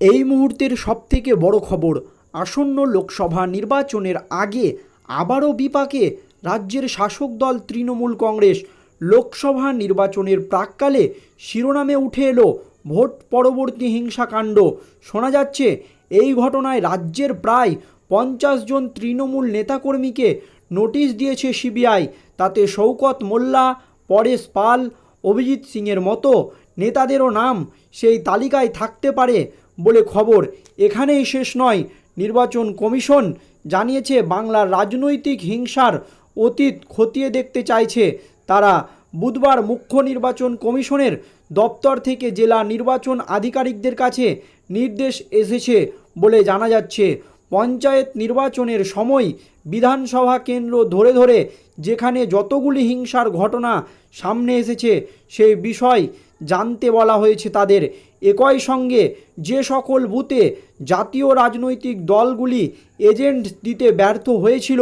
এই মুহূর্তের সবথেকে বড় খবর, আসন্ন লোকসভা নির্বাচনের আগে আবারও বিপাকে রাজ্যের শাসক দল তৃণমূল কংগ্রেস। লোকসভা নির্বাচনের প্রাককালে শিরোনামে উঠে এলো ভোট পরবর্তী হিংসাকাণ্ড শোনা যাচ্ছে, এই ঘটনায় রাজ্যের প্রায় পঞ্চাশ জন তৃণমূল নেতাকর্মীকে নোটিশ দিয়েছে সিবিআই। তাতে শৌকত মোল্লা, পরেশ পাল, অভিজিৎ সিংয়ের মতো নেতাদেরও নাম সেই তালিকায় থাকতে পারে। বলে খবর। এখানেই শেষ নয়। নির্বাচন কমিশন জানিয়েছে, বাংলার রাজনৈতিক হিংসার অতীত খতিয়ে দেখতে চাইছে। তারা বুধবার মুখ্য নির্বাচন কমিশনের দপ্তর থেকে জেলা নির্বাচন আধিকারিকদের কাছে নির্দেশ এসেছে বলে জানা যাচ্ছে। পঞ্চায়েত নির্বাচনের সময় বিধানসভা কেন্দ্র ধরে ধরে যেখানে যতগুলি হিংসার ঘটনা সামনে এসেছে, সেই বিষয় জানতে বলা হয়েছে তাদের। একই সঙ্গে যে সকল বুথে জাতীয় রাজনৈতিক দলগুলি এজেন্ট দিতে ব্যর্থ হয়েছিল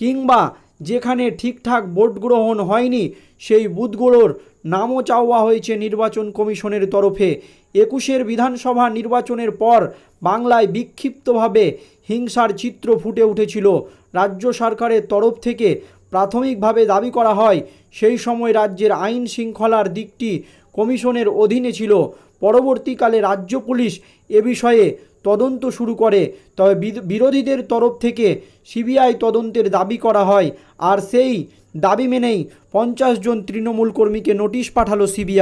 কিংবা যেখানে ঠিকঠাক ভোট গ্রহণ হয়নি, সেই বুথগুলোর নামও চাওয়া হয়েছে নির্বাচন কমিশনের তরফে। একুশের বিধানসভা নির্বাচনের পর বাংলায় বিক্ষিপ্তভাবে হিংসার চিত্র ফুটে উঠেছিল। রাজ্য সরকারের তরফ থেকে প্রাথমিকভাবে দাবি করা হয়, সেই সময় রাজ্যের আইন শৃঙ্খলার দিকটি কমিশনের অধীনে ছিল। পরবর্তীকালে রাজ্য পুলিশ এ বিষয়ে তদন্ত শুরু করে। তবে বিরোধীদের তরফ থেকে সিবিআই তদন্তের দাবি করা হয়। আর সেই দাবি মেনেই পঞ্চাশ জন তৃণমূল কর্মীকে নোটিশ পাঠালো সিবিআই।